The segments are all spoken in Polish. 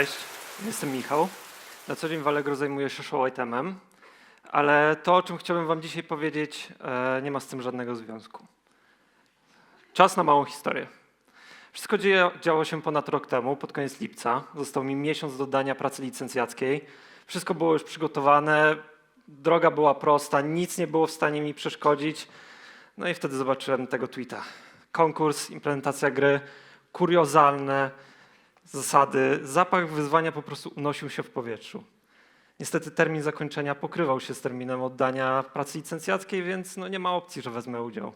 Cześć, jestem Michał. Na co dzień w Allegro zajmuję się show itemem, ale to, o czym chciałbym wam dzisiaj powiedzieć, e, nie ma z tym żadnego związku. Czas na małą historię. Wszystko działo się ponad rok temu, pod koniec lipca. Został mi miesiąc do dania pracy licencjackiej. Wszystko było już przygotowane, droga była prosta, nic nie było w stanie mi przeszkodzić. No i wtedy zobaczyłem tego tweeta. Konkurs, implementacja gry, kuriozalne zasady. Zapach wyzwania po prostu unosił się w powietrzu. Niestety termin zakończenia pokrywał się z terminem oddania pracy licencjackiej, więc no nie ma opcji, że wezmę udział.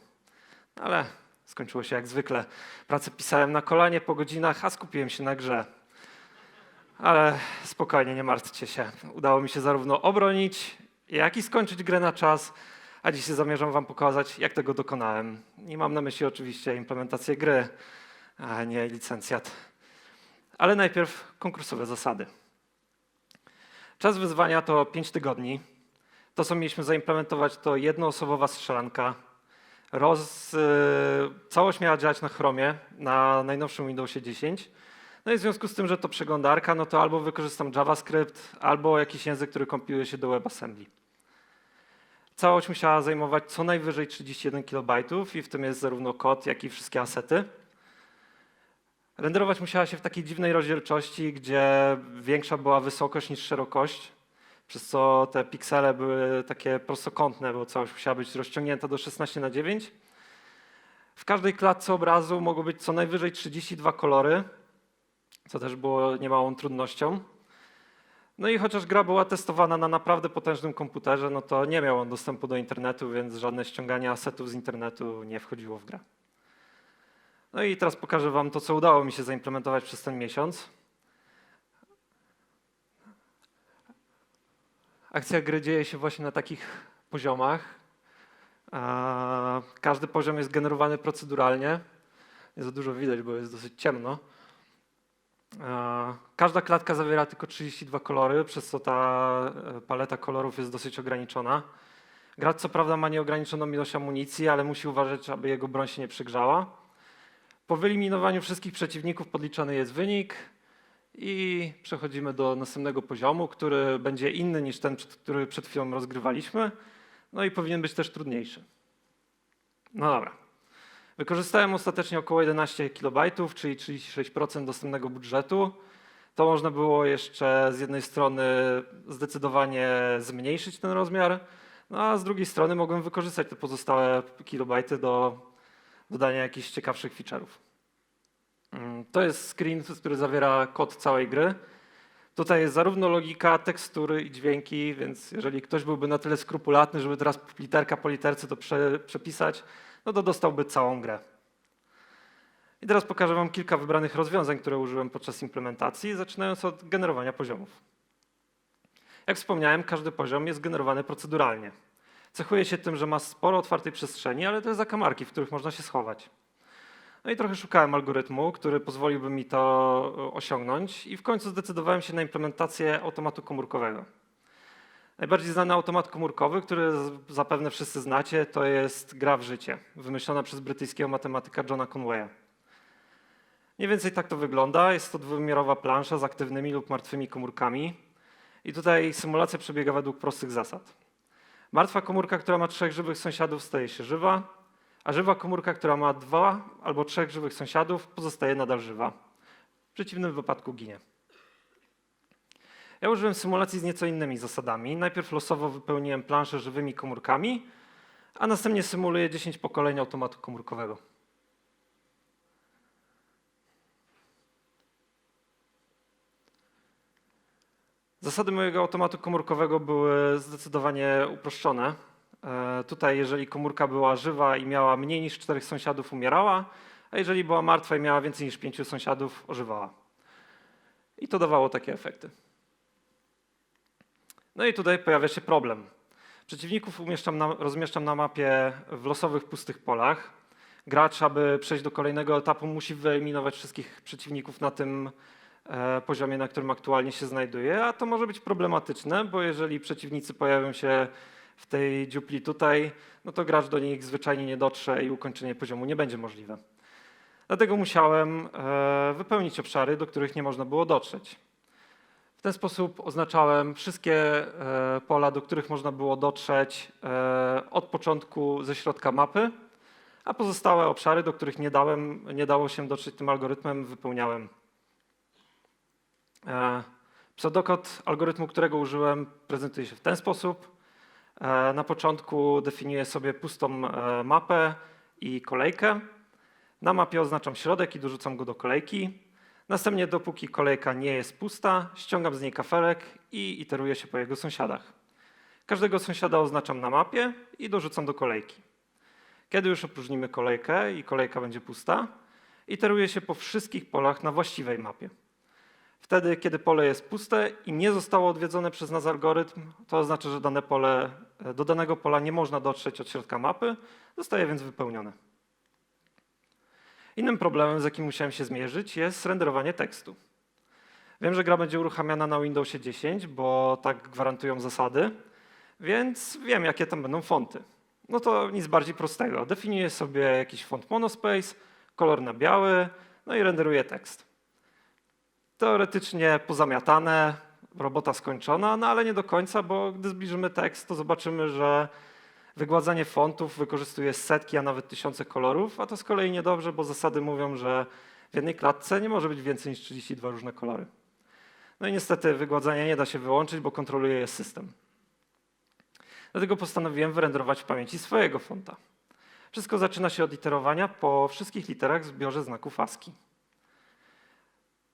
Ale skończyło się jak zwykle. Pracę pisałem na kolanie po godzinach, a skupiłem się na grze. Ale spokojnie, nie martwcie się. Udało mi się zarówno obronić, jak i skończyć grę na czas, a dzisiaj zamierzam Wam pokazać, jak tego dokonałem. I mam na myśli oczywiście implementację gry, a nie licencjat. Ale najpierw konkursowe zasady. Czas wyzwania to 5 tygodni. To, co mieliśmy zaimplementować, to jednoosobowa strzelanka. Roz, y, całość miała działać na Chromie, na najnowszym Windowsie 10. No i w związku z tym, że to przeglądarka, no to albo wykorzystam JavaScript, albo jakiś język, który kompiluje się do WebAssembly. Całość musiała zajmować co najwyżej 31 KB i w tym jest zarówno kod, jak i wszystkie asety. Renderować musiała się w takiej dziwnej rozdzielczości, gdzie większa była wysokość niż szerokość, przez co te piksele były takie prostokątne, bo całość musiała być rozciągnięta do 16 na 9. W każdej klatce obrazu mogło być co najwyżej 32 kolory, co też było niemałą trudnością. No i chociaż gra była testowana na naprawdę potężnym komputerze, no to nie miał on dostępu do internetu, więc żadne ściąganie asetów z internetu nie wchodziło w grę. No i teraz pokażę Wam to, co udało mi się zaimplementować przez ten miesiąc. Akcja gry dzieje się właśnie na takich poziomach. Każdy poziom jest generowany proceduralnie. Nie za dużo widać, bo jest dosyć ciemno. Każda klatka zawiera tylko 32 kolory, przez co ta e, paleta kolorów jest dosyć ograniczona. Gracz co prawda ma nieograniczoną ilość amunicji, ale musi uważać, aby jego broń się nie przygrzała. Po wyeliminowaniu wszystkich przeciwników podliczany jest wynik i przechodzimy do następnego poziomu, który będzie inny niż ten, który przed chwilą rozgrywaliśmy. No i powinien być też trudniejszy. No dobra. Wykorzystałem ostatecznie około 11 KB, czyli 36% dostępnego budżetu. To można było jeszcze z jednej strony zdecydowanie zmniejszyć ten rozmiar, no a z drugiej strony mogłem wykorzystać te pozostałe kilobajty do dodania jakichś ciekawszych feature'ów. Mm, To jest screen, który zawiera kod całej gry. Tutaj jest zarówno logika, tekstury i dźwięki, więc jeżeli ktoś byłby na tyle skrupulatny, żeby teraz literka po literce to prze, przepisać, no to dostałby całą grę. I teraz pokażę Wam kilka wybranych rozwiązań, które użyłem podczas implementacji, zaczynając od generowania poziomów. Jak wspomniałem, każdy poziom jest generowany proceduralnie. Cechuje się tym, że ma sporo otwartej przestrzeni, ale też zakamarki, w których można się schować. No i trochę szukałem algorytmu, który pozwoliłby mi to e, osiągnąć i w końcu zdecydowałem się na implementację automatu komórkowego. Najbardziej znany automat komórkowy, który zapewne wszyscy znacie, to jest gra w życie, wymyślona przez brytyjskiego matematyka Johna Conwaya. Mniej więcej tak to wygląda. Jest to dwuwymiarowa plansza z aktywnymi lub martwymi komórkami. I tutaj symulacja przebiega według prostych zasad. Martwa komórka, która ma trzech żywych sąsiadów, staje się żywa, a żywa komórka, która ma dwa albo trzech żywych sąsiadów, pozostaje nadal żywa. W przeciwnym wypadku ginie. Ja użyłem symulacji z nieco innymi zasadami. Najpierw losowo wypełniłem planszę żywymi komórkami, a następnie symuluję 10 pokoleń automatu komórkowego. Zasady mojego automatu komórkowego były zdecydowanie uproszczone. E, Tutaj, jeżeli komórka była żywa i miała mniej niż czterech sąsiadów, umierała, a jeżeli była martwa i miała więcej niż pięciu sąsiadów, ożywała. I to dawało takie efekty. No i tutaj pojawia się problem. Przeciwników na, rozmieszczam na mapie w losowych, pustych polach. Gracz, aby przejść do kolejnego etapu, musi wyeliminować wszystkich przeciwników na tym poziomie, na którym aktualnie się znajduje, a to może być problematyczne, bo jeżeli przeciwnicy pojawią się w tej dziupli tutaj, no to gracz do nich zwyczajnie nie dotrze i ukończenie poziomu nie będzie możliwe. Dlatego musiałem e, wypełnić obszary, do których nie można było dotrzeć. ten sposób oznaczałem wszystkie e, pola, do których można było dotrzeć e, od początku ze środka mapy, a pozostałe obszary, do których nie, dałem, nie dało się dotrzeć tym algorytmem, wypełniałem. E, Pseudokod algorytmu, którego użyłem, prezentuje się w ten sposób. E, Na początku definiuję sobie pustą e, mapę i kolejkę. Na mapie oznaczam środek i dorzucam go do kolejki. Następnie, dopóki kolejka nie jest pusta, ściągam z niej kafelek i iteruję się po jego sąsiadach. Każdego sąsiada oznaczam na mapie i dorzucam do kolejki. Kiedy już opróżnimy kolejkę i kolejka będzie pusta, iteruję się po wszystkich polach na właściwej mapie. Wtedy, kiedy pole jest puste i nie zostało odwiedzone przez nas algorytm, to oznacza, że dane pole, do danego pola nie można dotrzeć od środka mapy, zostaje więc wypełnione. Innym problemem, z jakim musiałem się zmierzyć, jest renderowanie tekstu. Wiem, że gra będzie uruchamiana na Windowsie 10, bo tak gwarantują zasady, więc wiem, jakie tam będą fonty. No to nic bardziej prostego. Definiuję sobie jakiś font monospace, kolor na biały, no i renderuję tekst. Teoretycznie pozamiatane, robota skończona, no ale nie do końca, bo gdy zbliżymy tekst, to zobaczymy, że wygładzanie fontów wykorzystuje setki, a nawet tysiące kolorów, a to z kolei niedobrze, bo zasady mówią, że w jednej klatce nie może być więcej niż 32 różne kolory. No i niestety wygładzania nie da się wyłączyć, bo kontroluje je system. Dlatego postanowiłem wyrenderować w pamięci swojego fonta. Wszystko zaczyna się od iterowania po wszystkich literach w zbiorze znaków ASCII.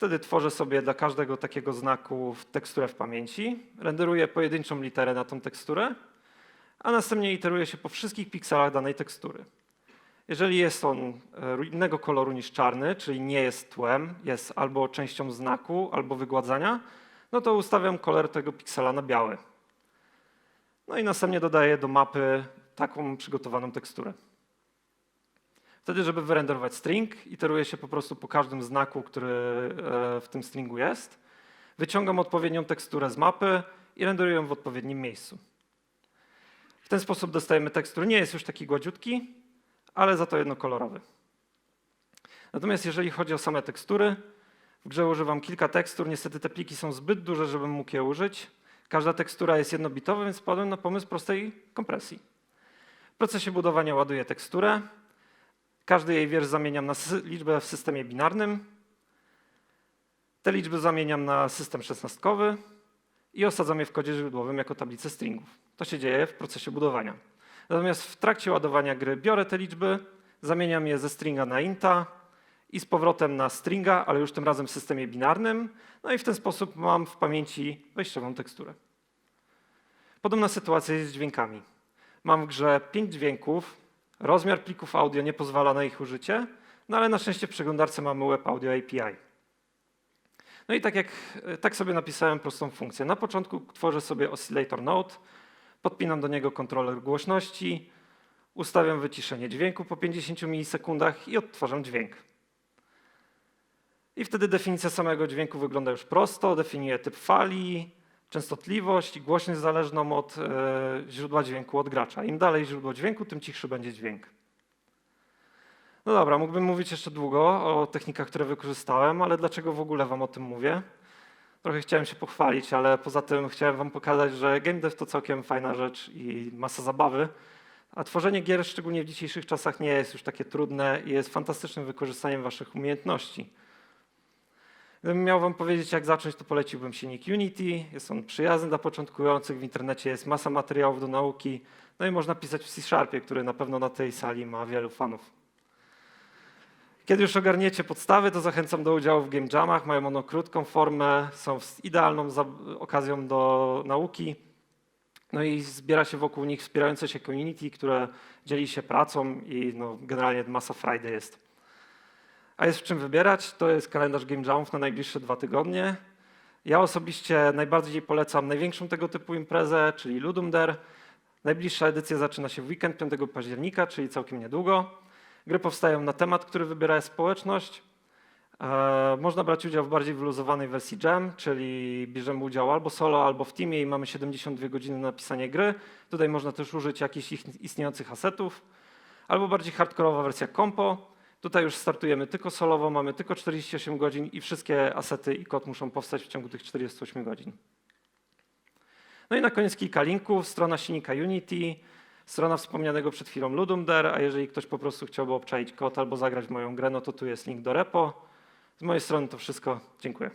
Wtedy tworzę sobie dla każdego takiego znaku teksturę w pamięci, renderuję pojedynczą literę na tą teksturę, a następnie iteruję się po wszystkich pikselach danej tekstury. Jeżeli jest on e, innego koloru niż czarny, czyli nie jest tłem, jest albo częścią znaku, albo wygładzania, no to ustawiam kolor tego piksela na biały. No i następnie dodaję do mapy taką przygotowaną teksturę. Wtedy, żeby wyrenderować string, iteruję się po prostu po każdym znaku, który e, w tym stringu jest. Wyciągam odpowiednią teksturę z mapy i renderuję ją w odpowiednim miejscu. W ten sposób dostajemy tekst, który nie jest już taki gładziutki, ale za to jednokolorowy. Natomiast jeżeli chodzi o same tekstury, w grze używam kilka tekstur. Niestety te pliki są zbyt duże, żebym mógł je użyć. Każda tekstura jest jednobitowa, więc wpadłem na pomysł prostej kompresji. W procesie budowania ładuję teksturę. Każdy jej wiersz zamieniam na liczbę w systemie binarnym. Te liczby zamieniam na system szesnastkowy i osadzam je w kodzie źródłowym jako tablicę stringów. To się dzieje w procesie budowania. Natomiast w trakcie ładowania gry biorę te liczby, zamieniam je ze stringa na inta i z powrotem na stringa, ale już tym razem w systemie binarnym. No i w ten sposób mam w pamięci wejściową teksturę. Podobna sytuacja jest z dźwiękami. Mam w grze pięć dźwięków, rozmiar plików audio nie pozwala na ich użycie, no ale na szczęście w przeglądarce mamy Web Audio API. No i tak, jak, tak sobie napisałem prostą funkcję. Na początku tworzę sobie oscillator node, podpinam do niego kontroler głośności, ustawiam wyciszenie dźwięku po 50 milisekundach i odtwarzam dźwięk. I wtedy definicja samego dźwięku wygląda już prosto. Definiuję typ fali, częstotliwość i głośność zależną od e, źródła dźwięku od gracza. Im dalej źródło dźwięku, tym cichszy będzie dźwięk. No dobra, mógłbym mówić jeszcze długo o technikach, które wykorzystałem, ale dlaczego w ogóle wam o tym mówię? Trochę chciałem się pochwalić, ale poza tym chciałem wam pokazać, że game dev to całkiem fajna rzecz i masa zabawy. A tworzenie gier, szczególnie w dzisiejszych czasach, nie jest już takie trudne i jest fantastycznym wykorzystaniem waszych umiejętności. Gdybym miał wam powiedzieć, jak zacząć, to poleciłbym silnik Unity. Jest on przyjazny dla początkujących. W internecie jest masa materiałów do nauki. No i można pisać w C-Sharpie, który na pewno na tej sali ma wielu fanów. Kiedy już ogarniecie podstawy, to zachęcam do udziału w game jamach. Mają one krótką formę, są idealną okazją do nauki. No i zbiera się wokół nich wspierające się community, które dzieli się pracą i no, generalnie masa frajdy jest. A jest w czym wybierać, to jest kalendarz Game Jamów na najbliższe dwa tygodnie. Ja osobiście najbardziej polecam największą tego typu imprezę, czyli Ludum Dare. Najbliższa edycja zaczyna się w weekend 5 października, czyli całkiem niedługo. Gry powstają na temat, który wybiera społeczność. E, można brać udział w bardziej wyluzowanej wersji Jam, czyli bierzemy udział albo solo, albo w teamie i mamy 72 godziny na pisanie gry. Tutaj można też użyć jakichś istniejących asetów. Albo bardziej hardkorowa wersja compo, Tutaj już startujemy tylko solowo, mamy tylko 48 godzin i wszystkie asety i kod muszą powstać w ciągu tych 48 godzin. No i na koniec kilka linków. Strona silnika Unity, strona wspomnianego przed chwilą Ludumder, a jeżeli ktoś po prostu chciałby obczaić kod albo zagrać w moją grę, no to tu jest link do repo. Z mojej strony to wszystko. Dziękuję.